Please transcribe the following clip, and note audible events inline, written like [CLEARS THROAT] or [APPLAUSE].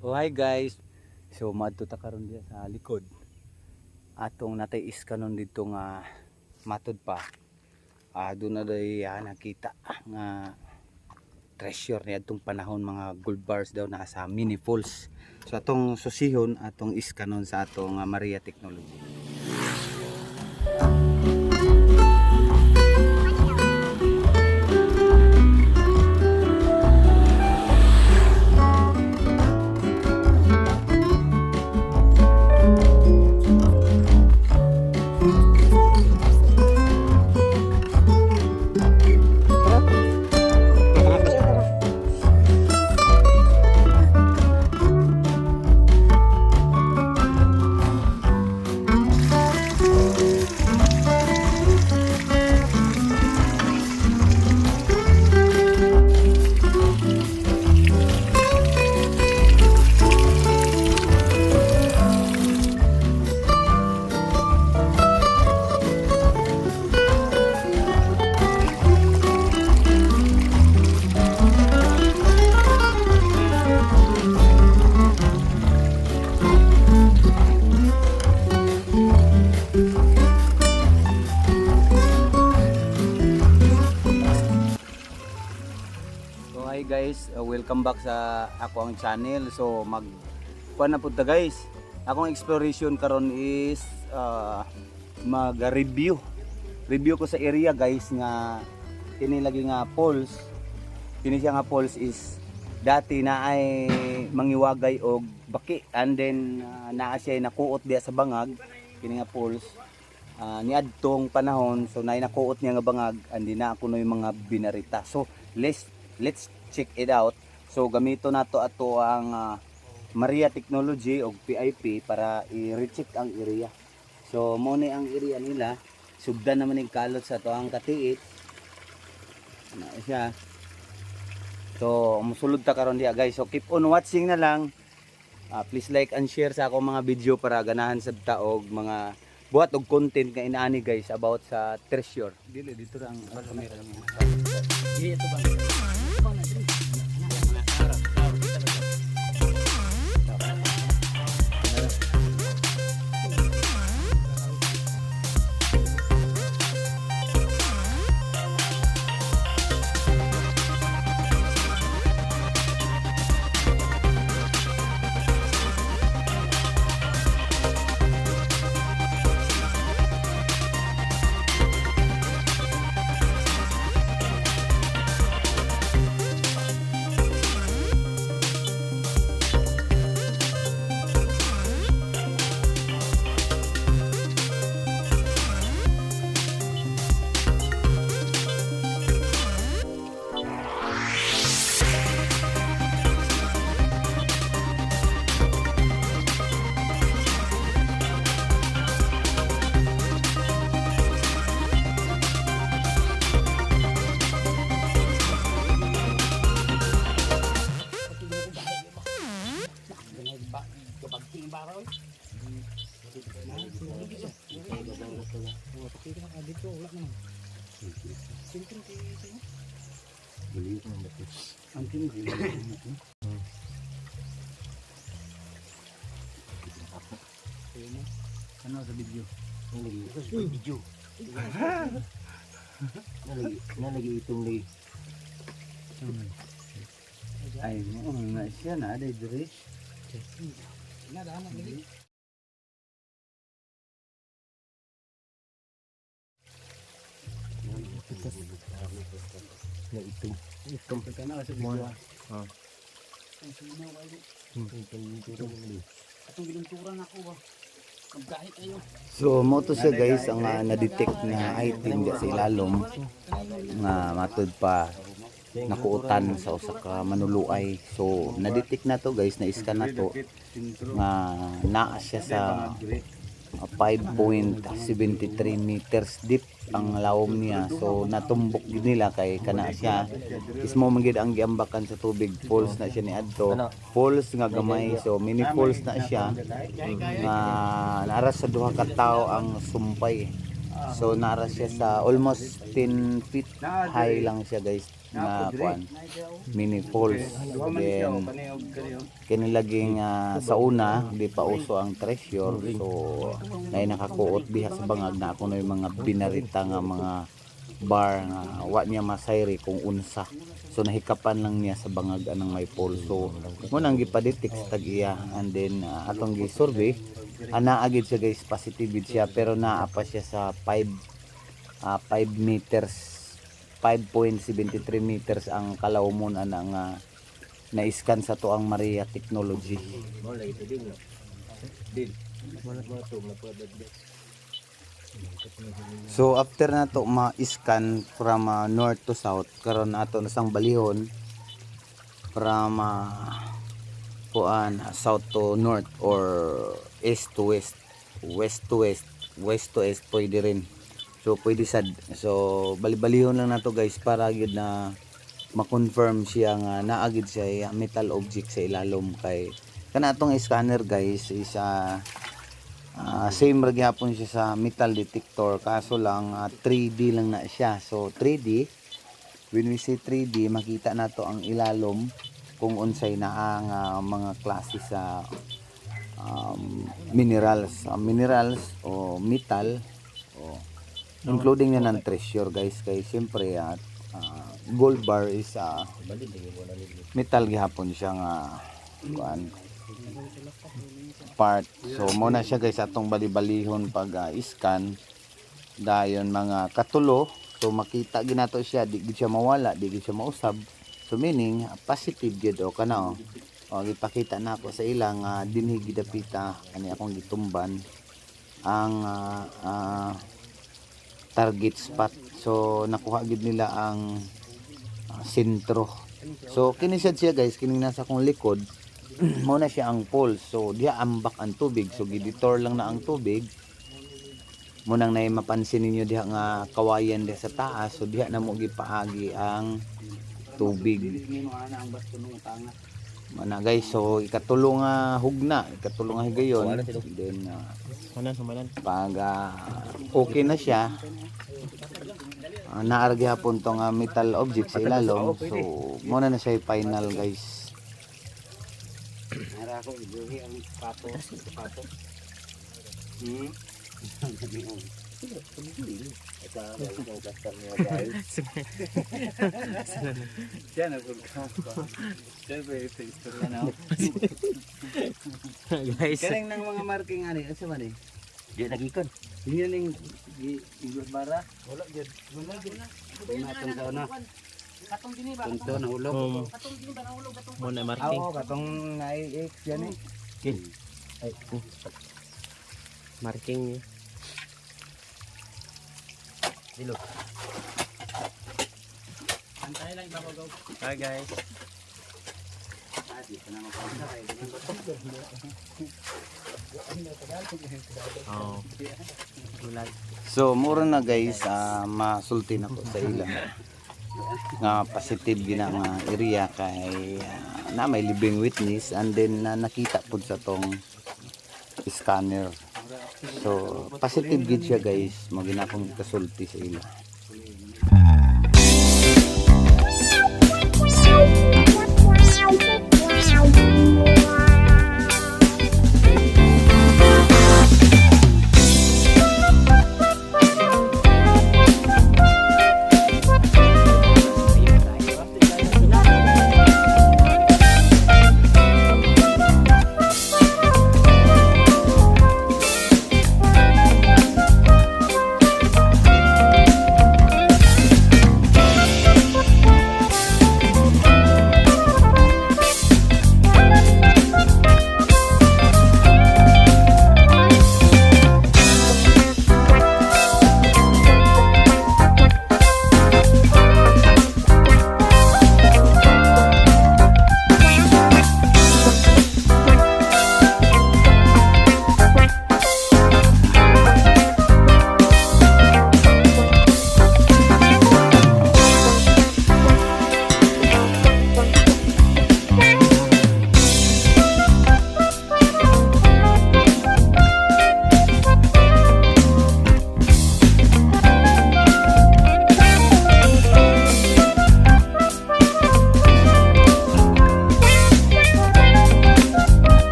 Oh hi guys. So madto ta karon diya sa likod. Atong natay is kanon dito nga matod pa. Ah doon na day ah, nakita nga treasure ni atong panahon mga gold bars daw na sa mini falls. So atong susihon atong is kanon sa atong ah, Maria Technology. Guys, uh, welcome back sa ako ang channel. So mag kuan na pud ta guys. Akong exploration karon is uh, mag-review. Review ko sa area guys nga kini lagi nga falls. Kini nga falls is dati na ay mangiwagay og baki and then uh, naa siya nakuot diya sa bangag kini nga falls. Uh, niadtong panahon so nay nakuot niya nga bangag and di na ako no yung mga binarita. So let's let's check it out. So gamito nato ato ang ah, Maria Technology o PIP para i-recheck ang area. So mo ni ang area nila. Sugdan naman yung kalot sa to ang katiit. Na siya. So musulod ta karon diha guys. So keep on watching na lang. Ah, please like and share sa akong mga video para ganahan sa taog mga buhat og content nga inaani guys about sa treasure. Dili dito ang camera mo. Dili ito ba? Ang tindi. Ano sa video? video. nalagi, nalagi itong lagi. Ay, mo na siya na ada dire. Na itong. Itong. Ka na sa video. Ah. Ang sino kayo? Itong itong lagi. Atong ginunturan ako ba? So mo siya guys ang ah, na-detect na item sa ilalom nga matod pa nakuutan sa usa ka manuluay. So na-detect na to guys, na-scan na to nga naa siya sa 5.73 meters deep ang lawom niya. So natumbok nila kay kana siya. Ismo man gid ang giambakan sa tubig. Falls na siya ni adto. Falls nga gamay. So mini falls na siya nga nara sa duha ka tawo ang sumpay. So nara siya sa almost 10 feet high lang siya guys. nga kuan mini falls then kini laging ah, sa una di pa uso ang treasure. So nay nakakuot diha sa bangag na ako na yung mga binarita nga mga bar nga wa niya masayri kung unsa. So nahikapan lang niya sa bangag anang may pool so mo nang gipadetect sa tag-iya. And then ah, atong gi-survey ana agid siya guys positive siya pero naa siya sa 5 ah, 5 meters 5.73 meters ang kalawmon ana nga na-scan sa tuang Maria Technology. Mo lagi ito din. Din. To. So after na to ma-scan from ah, north to south karon ato na sang balihon from ah, kuan south to north or east to west. West to west west to east pwede rin. So pwede sad. So balibalihon lang na to guys para gid na ma-confirm siya nga naagid siya metal object sa ilalom kay kana atong scanner guys is ah, Ah, same ra gyapon siya sa metal detector. Kaso lang ah, 3D lang na siya. So 3D when we say 3D makita nato ang ilalom kung unsay na ang ah, mga klase sa um, minerals, Ah, minerals o metal o including na ng treasure guys kay siyempre at ah, gold bar is ah, metal gihapon siya nga kuan part. So mo na siya guys atong bali-balihon pag ah, scan dayon mga katulo. So makita ginato siya di siya mawala, di siya mausab. So meaning positive gid o kana o. O gipakita na ako sa ilang uh, dinhi gidapita ani akong gitumban ang ah, ah, target spot. So nakuha gid nila ang ah, sentro. So kini sad siya guys kining nasa akong likod [CLEARS THROAT] mo na siya ang pole so diha ambak ang tubig so giditor lang na ang tubig mo nang na mapansin ninyo diha nga kawayan diha sa taas so diha na mo gipaagi ang tubig. Mana guys so ikatulong nga hugna. Ikatulong nga higayon. Then uh, pag ah, okay na siya uh, naargi hapon tong ah, metal object sa ilalom. So mo na siya final guys. Ako ang pato, pato. Hmm. [LAUGHS] Ito ang kastar niya guys. Diyan ako ka. Diyan ba ito istorya na? guys. Kaling ng mga marking ani, asa man eh? Di nagikon. Inyo ning igot bara. Wala gyud. Wala gyud na. Natong sa una. Katong dini ba? Tunto na ulog. Katong dini ba nahulog katong mo na marking. Oo, katong nai-X yan eh. Okay. Ay. Marking niya. Dilo. Antay lang babagaw. Hi guys. Ah. Oh. So, mura na guys, ah, masulti na ko sa ilang nga positive gina nga area kay ah, na may living witness and then na nakita pud sa tong scanner. So, positive gid siya guys, mo ginakong kasulti sa ila.